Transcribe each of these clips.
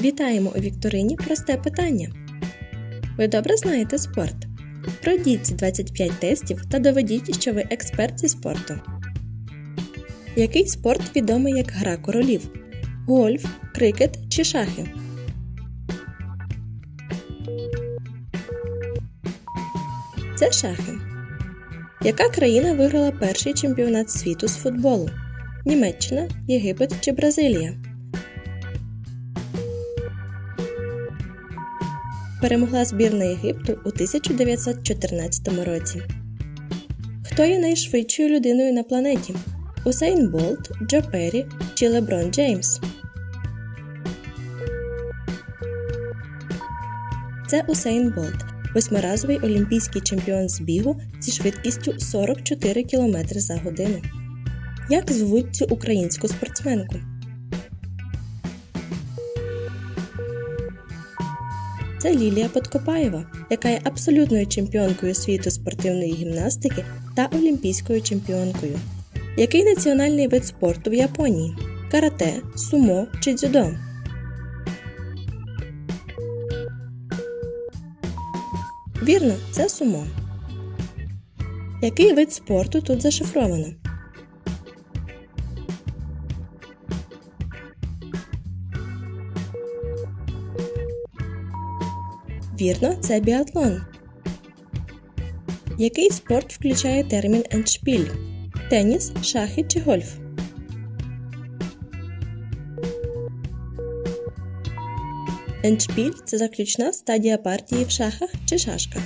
Вітаємо у вікторині просте питання. Ви добре знаєте спорт? Пройдіть ці 25 тестів та доведіть, що ви експерт зі спорту. Який спорт відомий як гра королів? Гольф, крикет чи шахи? Це шахи. Яка країна виграла перший чемпіонат світу з футболу? Німеччина, Єгипет чи Бразилія? Перемогла збірна Єгипту у 1914 році. Хто є найшвидшою людиною на планеті? Усейн Болт, Джо Перрі чи Леброн Джеймс? Це Усейн Болт, восьмиразовий олімпійський чемпіон з бігу зі швидкістю 44 км за годину. Як звуть цю українську спортсменку? Це Лілія Подкопаєва, яка є абсолютною чемпіонкою світу спортивної гімнастики та олімпійською чемпіонкою. Який національний вид спорту в Японії? Карате, сумо чи дзюдо? Вірно, це сумо. Який вид спорту тут зашифровано? Вірно, це біатлон. Який спорт включає термін ендшпіль? Теніс, шахи чи гольф? Ендшпіль це заключна стадія партії в шахах чи шашках.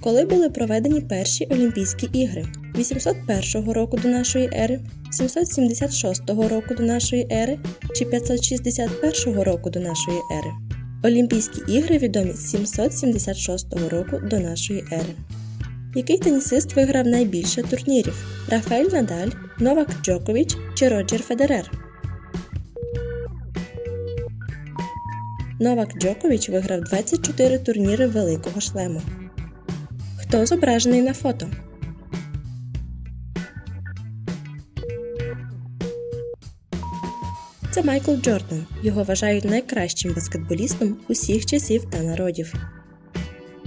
Коли були проведені перші Олімпійські ігри 801 року до нашої ери, 776 року до нашої ери чи 561 року до нашої ери. Олімпійські ігри відомі з 776 року до нашої ери. Який тенісист виграв найбільше турнірів? Рафаель Надаль, Новак Джокович чи Роджер Федерер? Новак Джокович виграв 24 турніри Великого шлему. Хто зображений на фото? Це Майкл Джордан. Його вважають найкращим баскетболістом усіх часів та народів.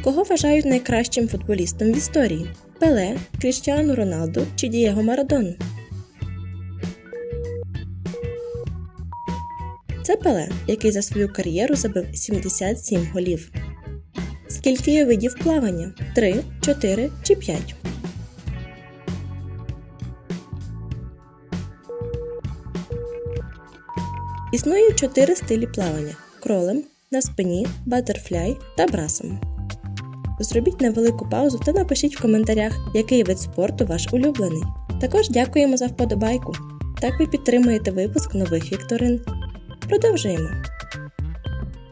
Кого вважають найкращим футболістом в історії? Пеле, Кріштіану Роналду чи Дієго Марадон? Це Пеле, який за свою кар'єру забив 77 голів. Скільки є видів плавання? 3, 4 чи 5? Існує чотири стилі плавання: кролем, на спині, батерфляй та брасом. Зробіть невелику паузу та напишіть в коментарях, який вид спорту ваш улюблений. Також дякуємо за вподобайку. Так ви підтримуєте випуск нових вікторин. Продовжуємо.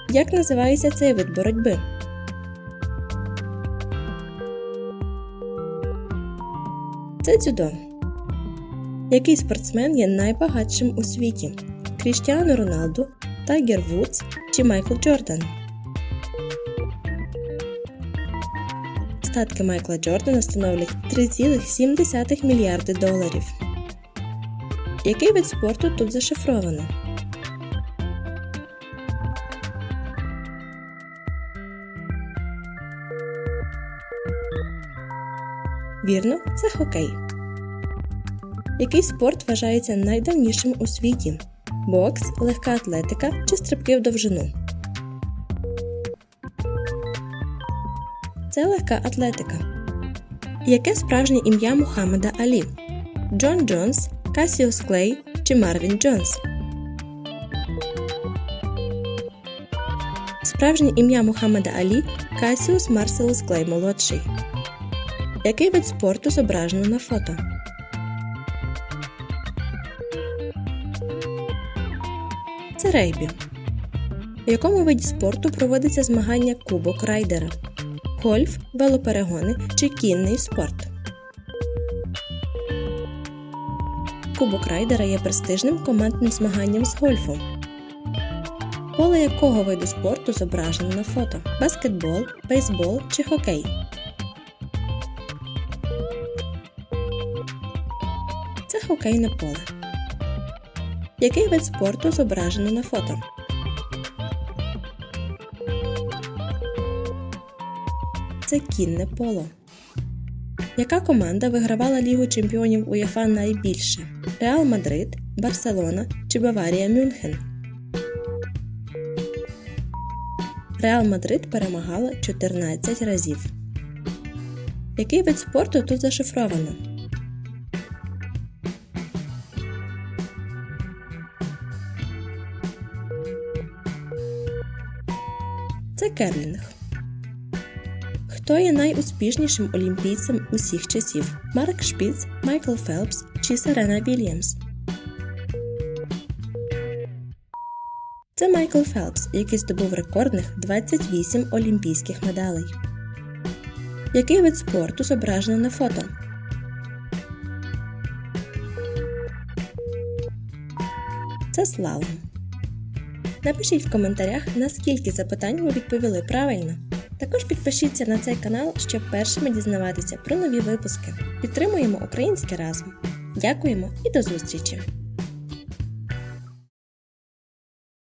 Як називається цей вид боротьби? Це дзюдо. Який спортсмен є найбагатшим у світі? Кріштіану Роналду, Тайгер Вудс чи Майкл Джордан? Статки Майкла Джордана становлять 3,7 мільярди доларів. Який вид спорту тут зашифровано? Вірно, це хокей. Який спорт вважається найдавнішим у світі? Бокс, легка атлетика чи стрибки в довжину? Це легка атлетика. Яке справжнє ім'я Мухаммеда Алі? Джон Джонс, Касіус Клей чи Марвін Джонс? Справжнє ім'я Мухаммеда Алі Касіус Марселус Клей молодший. Який вид спорту зображено на фото? Це регбі. В якому виді спорту проводиться змагання Кубок Райдера? Гольф, велоперегони чи кінний спорт? Кубок Райдера є престижним командним змаганням з гольфу. Поле якого виду спорту зображено на фото? Баскетбол, бейсбол чи хокей? Це хокейне поле. Який вид спорту зображено на фото? Це кінне поло. Яка команда вигравала Лігу чемпіонів УЄФА найбільше? Реал Мадрид, Барселона чи Баварія Мюнхен? Реал Мадрид перемагала 14 разів. Який вид спорту тут зашифровано? Це керлінг. Хто є найуспішнішим олімпійцем усіх часів? Марк Шпіц, Майкл Фелпс чи Серена Вільямс? Це Майкл Фелпс, який здобув рекордних 28 олімпійських медалей. Який вид спорту зображено на фото? Це слалом. Напишіть в коментарях, наскільки запитань ви відповіли правильно. Також підпишіться на цей канал, щоб першими дізнаватися про нові випуски. Підтримуємо українське разом. Дякуємо і до зустрічі!